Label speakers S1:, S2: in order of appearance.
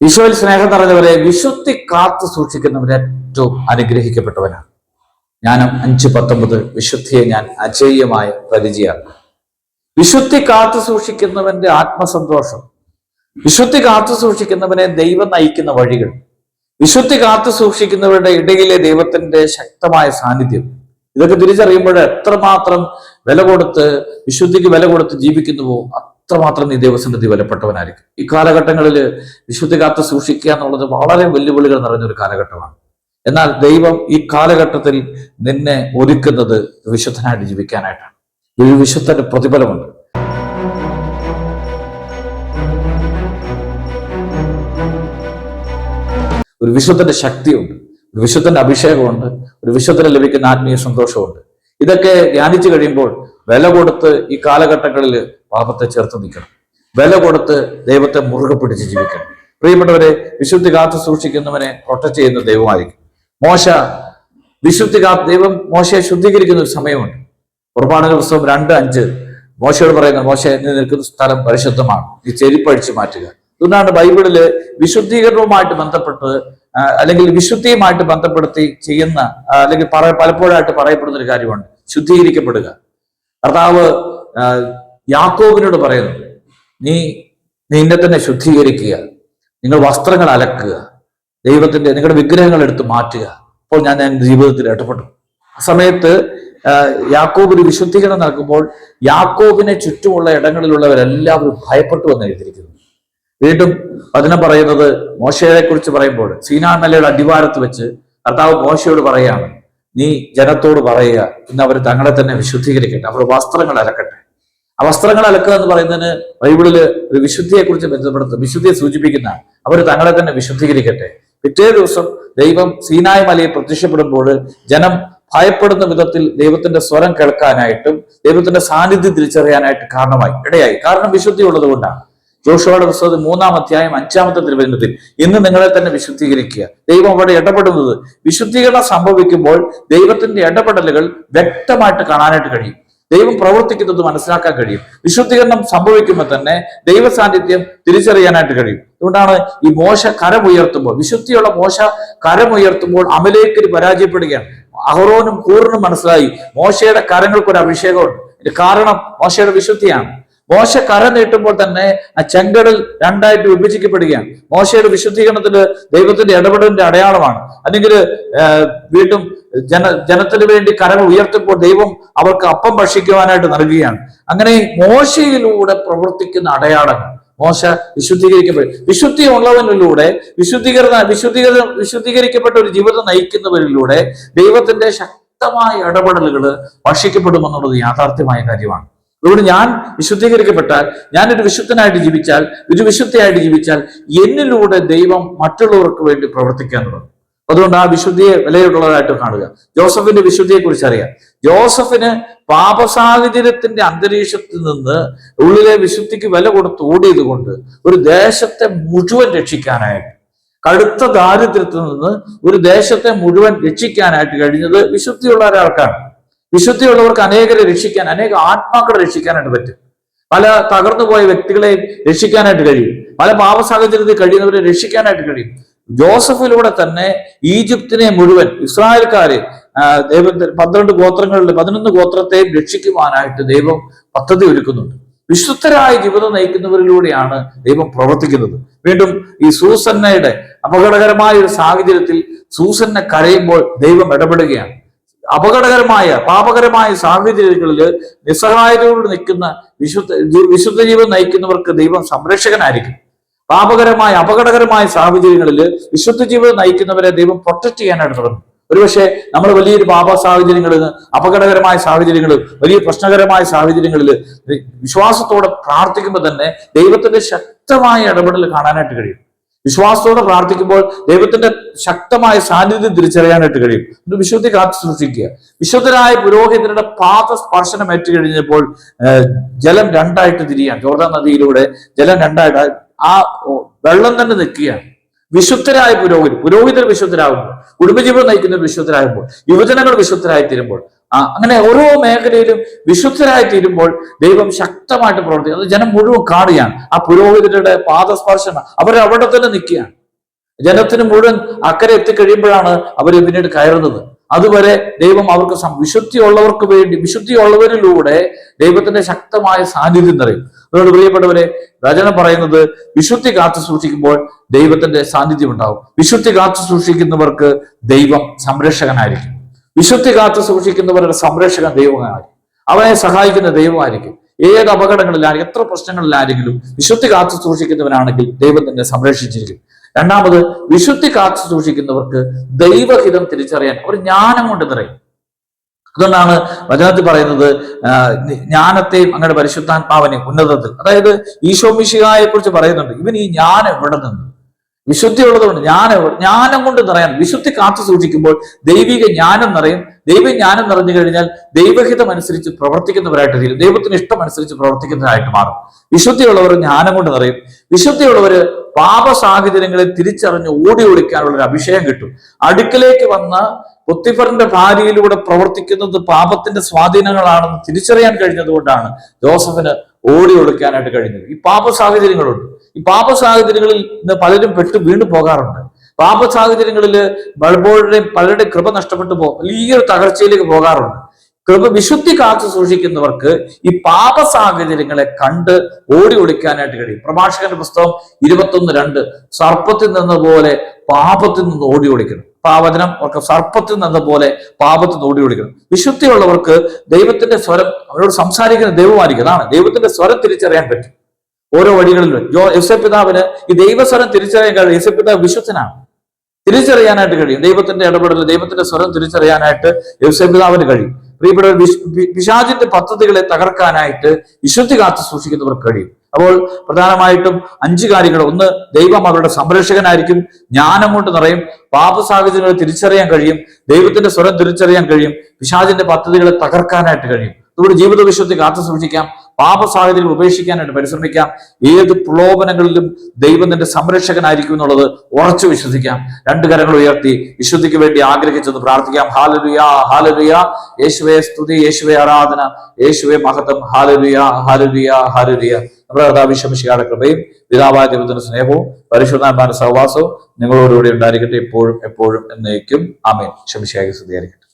S1: ഈശോയിൽ സ്നേഹം നിറഞ്ഞവരെ വിശുദ്ധി കാത്തു സൂക്ഷിക്കുന്നവരെ ഏറ്റവും അനുഗ്രഹിക്കപ്പെട്ടവനാണ്. ജ്ഞാനം അഞ്ച് പത്തൊമ്പത് വിശുദ്ധിയെ ഞാൻ അജയ്യമായ പരിചയമാണ്. വിശുദ്ധി കാത്തു സൂക്ഷിക്കുന്നവന്റെ ആത്മസന്തോഷം വിശുദ്ധി കാത്തു സൂക്ഷിക്കുന്നവനെ ദൈവം നയിക്കുന്ന വഴികൾ വിശുദ്ധി കാത്തു സൂക്ഷിക്കുന്നവരുടെ ഇടയിലെ ദൈവത്തിന്റെ ശക്തമായ സാന്നിധ്യം. ഇതൊക്കെ തിരിച്ചറിയുമ്പോൾ എത്രമാത്രം വില കൊടുത്ത് വിശുദ്ധിക്ക് വില കൊടുത്ത് ജീവിക്കുന്നുവോ അത്രമാത്രം നീ ദൈവസന്നിധി വിലപ്പെട്ടവനായിരിക്കും ഈ കാലഘട്ടങ്ങളിൽ വിശുദ്ധി കാത്ത് സൂക്ഷിക്കുക എന്നുള്ളത് വളരെ വെല്ലുവിളികൾ നിറഞ്ഞൊരു കാലഘട്ടമാണ്. എന്നാൽ ദൈവം ഈ കാലഘട്ടത്തിൽ നിന്നെ ഒരുക്കുന്നത് വിശുദ്ധനായിട്ട് ജീവിക്കാനായിട്ടാണ്. ഒരു വിശുദ്ധന്റെ പ്രതിഫലമുണ്ട്. ഒരു വിശുദ്ധന്റെ ശക്തിയുണ്ട്. ഒരു വിശുദ്ധന്റെ അഭിഷേകമുണ്ട്. ഒരു വിശുദ്ധന് ലഭിക്കുന്ന ആത്മീയ സന്തോഷമുണ്ട്. ഇതൊക്കെ ധ്യാനിച്ചു കഴിയുമ്പോൾ വില കൊടുത്ത് ഈ കാലഘട്ടങ്ങളിൽ പാപത്തെ ചേർത്ത് നിൽക്കണം. വില കൊടുത്ത് ദൈവത്തെ മുറുകെ പിടിച്ച് ജീവിക്കണം. പ്രിയപ്പെട്ടവരെ വിശുദ്ധി കാത്തു സൂക്ഷിക്കുന്നവനെ പ്രൊട്ടക്ട് ചെയ്യുന്ന ദൈവമായിരിക്കും. മോശ വിശുദ്ധി കാത്ത് ദൈവം മോശയെ ശുദ്ധീകരിക്കുന്ന ഒരു സമയമുണ്ട്. കുർബാന ദിവസം രണ്ട് അഞ്ച്. മോശയോട് പറയുന്ന മോശ നീ നിൽക്കുന്ന സ്ഥലം പരിശുദ്ധമാണ്. നീ ചെരിപ്പഴിച്ചു മാറ്റുക. അതുകൊണ്ടാണ് ബൈബിളിൽ വിശുദ്ധീകരണവുമായിട്ട് ബന്ധപ്പെട്ട് അല്ലെങ്കിൽ വിശുദ്ധിയുമായിട്ട് ബന്ധപ്പെടുത്തി ചെയ്യുന്ന അല്ലെങ്കിൽ പറ പലപ്പോഴായിട്ട് പറയപ്പെടുന്ന ഒരു കാര്യമാണ് ശുദ്ധീകരിക്കപ്പെടുക. കർത്താവ് യാക്കോബിനോട് പറയുന്നു നീ നിന്നെ തന്നെ ശുദ്ധീകരിക്കുക. നിങ്ങൾ വസ്ത്രങ്ങൾ അലക്കുക. ദൈവത്തിന്റെ നിങ്ങളുടെ വിഗ്രഹങ്ങൾ എടുത്ത് മാറ്റുക. അപ്പോൾ ഞാൻ എന്റെ ജീവിതത്തിൽ ഇടപെട്ടു ആ സമയത്ത് യാക്കോബ് ഒരു വിശുദ്ധീകരണം നടക്കുമ്പോൾ യാക്കോബിനെ ചുറ്റുമുള്ള ഇടങ്ങളിലുള്ളവരെല്ലാവരും ഭയപ്പെട്ടു എന്ന് എഴുതിയിരിക്കുന്നു. വീണ്ടും വചനം പറയുന്നത് മോശയെ കുറിച്ച് പറയുമ്പോൾ സീനാമലയുടെ അടിവാരത്ത് വെച്ച് കർത്താവ് മോശയോട് പറയാണ് നീ ജനത്തോട് പറയുക ഇന്ന് അവർ തങ്ങളെ തന്നെ വിശുദ്ധീകരിക്കട്ടെ അവർ വസ്ത്രങ്ങൾ അലക്കട്ടെ. ആ വസ്ത്രങ്ങൾ അലക്കുക എന്ന് പറയുന്നതിന് ബൈബിളിൽ ഒരു വിശുദ്ധിയെക്കുറിച്ച് കുറിച്ച് ബന്ധപ്പെടുത്തും വിശുദ്ധിയെ സൂചിപ്പിക്കുന്ന അവർ തങ്ങളെ തന്നെ വിശുദ്ധീകരിക്കട്ടെ. പിറ്റേ ദിവസം ദൈവം സീനായ മലയെ പ്രത്യക്ഷപ്പെടുമ്പോൾ ജനം ഭയപ്പെടുന്ന വിധത്തിൽ ദൈവത്തിന്റെ സ്വരം കേൾക്കാനായിട്ടും ദൈവത്തിന്റെ സാന്നിധ്യം തിരിച്ചറിയാനായിട്ട് കാരണമായി ഇടയായി. കാരണം വിശുദ്ധി ഉള്ളത് കൊണ്ടാണ് ജോഷുവയുടെ പുസ്തകത്തിൽ മൂന്നാം അധ്യായം അഞ്ചാമത്തെ തിരുവചനത്തിൽ ഇന്ന് നിങ്ങളെ തന്നെ വിശുദ്ധീകരിക്കുക. ദൈവം അവിടെ ഇടപെടുന്നത് വിശുദ്ധീകരണം സംഭവിക്കുമ്പോൾ ദൈവത്തിന്റെ ഇടപെടലുകൾ വ്യക്തമായിട്ട് കാണാനായിട്ട് കഴിയും. ദൈവം പ്രവർത്തിക്കുന്നത് മനസ്സിലാക്കാൻ കഴിയും. വിശുദ്ധീകരണം സംഭവിക്കുമ്പോൾ തന്നെ ദൈവ സാന്നിധ്യം തിരിച്ചറിയാനായിട്ട് കഴിയും. അതുകൊണ്ടാണ് ഈ മോശ കരമുയർത്തുമ്പോൾ വിശുദ്ധിയുള്ള മോശ കരമുയർത്തുമ്പോൾ അമലേക്കിന് പരാജയപ്പെടുകയാണ്. അഹറോനും കൂറിനും മനസ്സിലായി മോശയുടെ കരങ്ങൾക്ക് ഒരു അഭിഷേകമുണ്ട്. കാരണം മോശയുടെ വിശുദ്ധിയാണ്. മോശ കര നീട്ടുമ്പോൾ തന്നെ ആ ചെങ്കടൽ രണ്ടായിട്ട് വിഭജിക്കപ്പെടുകയാണ്. മോശയുടെ വിശുദ്ധീകരണത്തിൽ ദൈവത്തിന്റെ ഇടപെടലിന്റെ അടയാളമാണ്. അല്ലെങ്കിൽ വീണ്ടും ജന ജനത്തിന് വേണ്ടി കരങ്ങൾ ഉയർത്തുമ്പോൾ ദൈവം അവർക്ക് അപ്പം ഭക്ഷിക്കുവാനായിട്ട് നൽകുകയാണ്. അങ്ങനെ മോശയിലൂടെ പ്രവർത്തിക്കുന്ന അടയാളങ്ങൾ മോശ വിശുദ്ധീകരിക്കപ്പെടും. വിശുദ്ധി ഉള്ളവനിലൂടെ വിശുദ്ധീകരണ വിശുദ്ധീകരണ വിശുദ്ധീകരിക്കപ്പെട്ട ഒരു ജീവിതം നയിക്കുന്നവരിലൂടെ ദൈവത്തിന്റെ ശക്തമായ ഇടപെടലുകൾ ഭക്ഷിക്കപ്പെടുമെന്നുള്ളത് യാഥാർത്ഥ്യമായ കാര്യമാണ്. അതുകൊണ്ട് ഞാൻ വിശുദ്ധീകരിക്കപ്പെട്ടാൽ ഞാനൊരു വിശുദ്ധനായിട്ട് ജീവിച്ചാൽ ഒരു വിശുദ്ധയായിട്ട് ജീവിച്ചാൽ എന്നിലൂടെ ദൈവം മറ്റുള്ളവർക്ക് വേണ്ടി പ്രവർത്തിക്കാൻ തുടങ്ങും. അതുകൊണ്ട് ആ വിശുദ്ധിയെ വിലയുള്ളതായിട്ട് കാണുക. ജോസഫിന്റെ വിശുദ്ധിയെ കുറിച്ച് അറിയാം. ജോസഫിന് പാപ സാഹചര്യത്തിന്റെ അന്തരീക്ഷത്തിൽ നിന്ന് ഉള്ളിലെ വിശുദ്ധിക്ക് വില കൊടുത്ത് ഓടിയത് കൊണ്ട് ഒരു ദേശത്തെ മുഴുവൻ രക്ഷിക്കാനായിട്ട് കടുത്ത ദാരിദ്ര്യത്തിൽ നിന്ന് ഒരു ദേശത്തെ മുഴുവൻ രക്ഷിക്കാനായിട്ട് കഴിഞ്ഞത് വിശുദ്ധിയുള്ള ഒരാൾക്കാണ്. വിശുദ്ധിയുള്ളവർക്ക് അനേകരെ രക്ഷിക്കാൻ അനേക ആത്മാക്കളെ രക്ഷിക്കാനായിട്ട് പറ്റും. പല തകർന്നുപോയ വ്യക്തികളെ രക്ഷിക്കാനായിട്ട് കഴിയും. പല പാപ സാഹചര്യത്തിൽ കഴിയുന്നവരെ രക്ഷിക്കാനായിട്ട് കഴിയും. ജോസഫിലൂടെ തന്നെ ഈജിപ്തിനെ മുഴുവൻ ഇസ്രായേൽക്കാരെ ദൈവത്തിൽ ദൈവത്തെ പന്ത്രണ്ട് ഗോത്രങ്ങളിൽ പതിനൊന്ന് ഗോത്രത്തെയും രക്ഷിക്കുവാനായിട്ട് ദൈവം പദ്ധതി ഒരുക്കുന്നുണ്ട്. വിശുദ്ധരായ ജീവിതം നയിക്കുന്നവരിലൂടെയാണ് ദൈവം പ്രവർത്തിക്കുന്നത്. വീണ്ടും ഈ സൂസന്നയുടെ അപകടകരമായ ഒരു സാഹചര്യത്തിൽ സൂസന്നെ കരയുമ്പോൾ ദൈവം ഇടപെടുകയാണ്. അപകടകരമായ പാപകരമായ സാഹചര്യങ്ങളിൽ നിസ്സഹായതയോട് നിൽക്കുന്ന വിശുദ്ധ വിശുദ്ധ ജീവൻ നയിക്കുന്നവർക്ക് ദൈവം സംരക്ഷകനായിരിക്കും. പാപകരമായ അപകടകരമായ സാഹചര്യങ്ങളിൽ വിശുദ്ധ ജീവിതം നയിക്കുന്നവരെ ദൈവം പ്രൊട്ടക്ട് ചെയ്യാനായിട്ട് തുടങ്ങും. ഒരുപക്ഷെ നമ്മൾ വലിയൊരു പാപ സാഹചര്യങ്ങളിൽ അപകടകരമായ സാഹചര്യങ്ങളിൽ വലിയ പ്രശ്നകരമായ സാഹചര്യങ്ങളിൽ വിശ്വാസത്തോടെ പ്രാർത്ഥിക്കുമ്പോൾ തന്നെ ദൈവത്തിന്റെ ശക്തമായ ഇടപെടൽ കാണാനായിട്ട് കഴിയും. വിശ്വാസത്തോടെ പ്രാർത്ഥിക്കുമ്പോൾ ദൈവത്തിന്റെ ശക്തമായ സാന്നിധ്യം തിരിച്ചറിയാനായിട്ട് കഴിയും. വിശുദ്ധി കാത്തു സൂക്ഷിക്കുക. വിശുദ്ധരായ പുരോഹിതരുടെ പാദ സ്പർശനം ഏറ്റു കഴിഞ്ഞപ്പോൾ ജലം രണ്ടായിട്ട് തിരിയാൻ ജോർദാൻ നദിയിലൂടെ ജലം രണ്ടായിട്ട് ആ വെള്ളം തന്നെ നിൽക്കുകയാണ്. വിശുദ്ധരായ പുരോഹിതർ പുരോഹിതർ വിശുദ്ധരാകുമ്പോൾ കുടുംബജീവിതം നയിക്കുന്ന വിശുദ്ധരാകുമ്പോൾ യുവജനങ്ങൾ വിശുദ്ധരായി തീരുമ്പോൾ ആ അങ്ങനെ ഓരോ മേഖലയിലും വിശുദ്ധരായി തീരുമ്പോൾ ദൈവം ശക്തമായിട്ട് പ്രവർത്തിക്കും. അത് ജനം മുഴുവൻ കാണുകയാണ്. ആ പുരോഹിതരുടെ പാദസ്പർശനം അവരവിടെ തന്നെ നിൽക്കുകയാണ്. ജനത്തിന് മുഴുവൻ അക്കരെ എത്തിക്കഴിയുമ്പോഴാണ് അവർ പിന്നീട് കയറുന്നത്. അതുവരെ ദൈവം അവർക്ക് വിശുദ്ധി വിശുദ്ധിയുള്ളവർക്ക് വേണ്ടി വിശുദ്ധിയുള്ളവരിലൂടെ ദൈവത്തിന്റെ ശക്തമായ സാന്നിധ്യം നിറയും. അതുകൊണ്ട് പ്രിയപ്പെട്ടവരെ രചന പറയുന്നത് വിശുദ്ധി കാത്തു സൂക്ഷിക്കുമ്പോൾ ദൈവത്തിന്റെ സാന്നിധ്യം ഉണ്ടാവും. വിശുദ്ധി കാത്തു സൂക്ഷിക്കുന്നവർക്ക് ദൈവം സംരക്ഷകനായിരിക്കും. വിശുദ്ധി കാത്തു സൂക്ഷിക്കുന്നവരുടെ സംരക്ഷകൻ ദൈവമായി അവനെ സഹായിക്കുന്ന ദൈവമായിരിക്കും. ഏത് അപകടങ്ങളിലാണെങ്കിലും എത്ര പ്രശ്നങ്ങളിലാണെങ്കിലും വിശുദ്ധി കാത്തു സൂക്ഷിക്കുന്നവനാണെങ്കിൽ ദൈവം തന്നെ സംരക്ഷിച്ചിരിക്കും. രണ്ടാമത് വിശുദ്ധി കാത്തു സൂക്ഷിക്കുന്നവർക്ക് ദൈവഹിതം തിരിച്ചറിയാൻ അവർ ജ്ഞാനം കൊണ്ട് നിറയും. അതുകൊണ്ടാണ് വചനത്തിൽ പറയുന്നത് ജ്ഞാനത്തെയും അങ്ങനെ പരിശുദ്ധാത്മാവനെയും ഉന്നതത്തിൽ. അതായത് ഈശോ മിശിഹായെ കുറിച്ച് പറയുന്നുണ്ട് ഇവൻ ഈ ജ്ഞാനം എവിടെ നിന്ന് വിശുദ്ധിയുള്ളതുകൊണ്ട് ജ്ഞാനം എവിടെ- ജ്ഞാനം കൊണ്ട് നിറയാൻ വിശുദ്ധി കാത്തു സൂക്ഷിക്കുമ്പോൾ ദൈവിക ജ്ഞാനം നിറയും. ദൈവ ജ്ഞാനം നിറഞ്ഞു കഴിഞ്ഞാൽ ദൈവഹിതം അനുസരിച്ച് പ്രവർത്തിക്കുന്നവരായിട്ട് തീരും. ദൈവത്തിന് ഇഷ്ടം അനുസരിച്ച് പ്രവർത്തിക്കുന്നവരായിട്ട് മാറും. വിശുദ്ധിയുള്ളവർ ജ്ഞാനം കൊണ്ട് നിറയും. വിശുദ്ധിയുള്ളവര് പാപ സാഹചര്യങ്ങളെ തിരിച്ചറിഞ്ഞ് ഓടി ഒളിക്കാനുള്ള ഒരു അഭിഷേകം കിട്ടും. അടുക്കലേക്ക് വന്ന പൊത്തിഫറിന്റെ ഭാര്യയിലൂടെ പ്രവർത്തിക്കുന്നത് പാപത്തിന്റെ സ്വാധീനങ്ങളാണെന്ന് തിരിച്ചറിയാൻ കഴിഞ്ഞതുകൊണ്ടാണ് ജോസഫിന് ഓടി ഒളിക്കാനായിട്ട് കഴിഞ്ഞത്. ഈ പാപ സാഹചര്യങ്ങളുണ്ട് പാപ സാഹചര്യങ്ങളിൽ ഇന്ന് പലരും പെട്ട് വീണ്ടു പോകാറുണ്ട്. പാപ സാഹചര്യങ്ങളിൽ പലപ്പോഴും പലരുടെ കൃപ നഷ്ടപ്പെട്ടു പോകും വലിയൊരു തകർച്ചയിലേക്ക് പോകാറുണ്ട്. കൃപ വിശുദ്ധി കാത്തു സൂക്ഷിക്കുന്നവർക്ക് ഈ പാപ സാഹചര്യങ്ങളെ കണ്ട് ഓടി ഒളിക്കാനായിട്ട് കഴിയും. പ്രഭാഷകന്റെ പുസ്തകം ഇരുപത്തൊന്ന് രണ്ട്. സർപ്പത്തിൽ നിന്ന പോലെ പാപത്തിൽ നിന്ന് ഓടി ഒളിക്കണം. പാവചനം അവർക്ക് സർപ്പത്തിൽ നിന്ന പോലെ പാപത്തിൽ നിന്ന് ഓടി ഒളിക്കണം. വിശുദ്ധിയുള്ളവർക്ക് ദൈവത്തിന്റെ സ്വരം അവരോട് സംസാരിക്കുന്ന ദൈവമായിരിക്കും. അതാണ് ദൈവത്തിന്റെ സ്വരം തിരിച്ചറിയാൻ പറ്റും. ഓരോ വഴികളിലും. ജോ യൗസപിതാവിന് ഈ ദൈവസ്വരം തിരിച്ചറിയാൻ കഴിയും. യൗസേ വിശ്വസനാണ് തിരിച്ചറിയാനായിട്ട് കഴിയും. ദൈവത്തിന്റെ ഇടപെടൽ ദൈവത്തിന്റെ സ്വരം തിരിച്ചറിയാനായിട്ട് യൗസേ പിതാവിന് കഴിയും പ്രിയപ്പെട്ട പിശാചിന്റെ പദ്ധതികളെ തകർക്കാനായിട്ട് വിശുദ്ധി കാത്തു സൂക്ഷിക്കുന്നവർക്ക് കഴിയും. അപ്പോൾ പ്രധാനമായിട്ടും അഞ്ച് കാര്യങ്ങൾ. ഒന്ന് ദൈവം അവരുടെ സംരക്ഷകനായിരിക്കും. ജ്ഞാനം കൊണ്ട് നിറയും. പാപ സാഹചര്യങ്ങളെ തിരിച്ചറിയാൻ കഴിയും. ദൈവത്തിന്റെ സ്വരം തിരിച്ചറിയാൻ കഴിയും. പിശാചിന്റെ പദ്ധതികളെ തകർക്കാനായിട്ട് കഴിയും. നമ്മുടെ ജീവിത വിശുദ്ധി കാത്തു സൂക്ഷിക്കാം. പാപ സാഹചര്യം ഉപേക്ഷിക്കാനായിട്ട് പരിശ്രമിക്കാം. ഏത് പ്രലോഭനങ്ങളിലും ദൈവം തന്റെ സംരക്ഷകനായിരിക്കും എന്നുള്ളത് ഉറച്ചു വിശ്വസിക്കാം. രണ്ട് കരങ്ങൾ ഉയർത്തി വിശുദ്ധിക്ക് വേണ്ടി ആഗ്രഹിച്ചത് പ്രാർത്ഥിക്കാം. ഹാലലുയ ഹാലലുയ. യേശുവേ സ്തുതി. യേശുവേ ആരാധന. യേശുവേ മഹത്വം. ഹാലലുയ ഹാലലുയ ഹാലലുയ. നമ്മുടെ കർത്താവിശ്വമിശിയുടെ കൃപയും പിതാവായ ദൈവത്തിന്റെ സ്നേഹവും പരിശുദ്ധാത്മാന സഹവാസവും നിങ്ങളോടുകൂടി ഉണ്ടായിരിക്കട്ടെ. എപ്പോഴും എപ്പോഴും എന്നേക്കും. ആമേൻ. ശമിശിയായി സ്തുതിയായിരിക്കട്ടെ.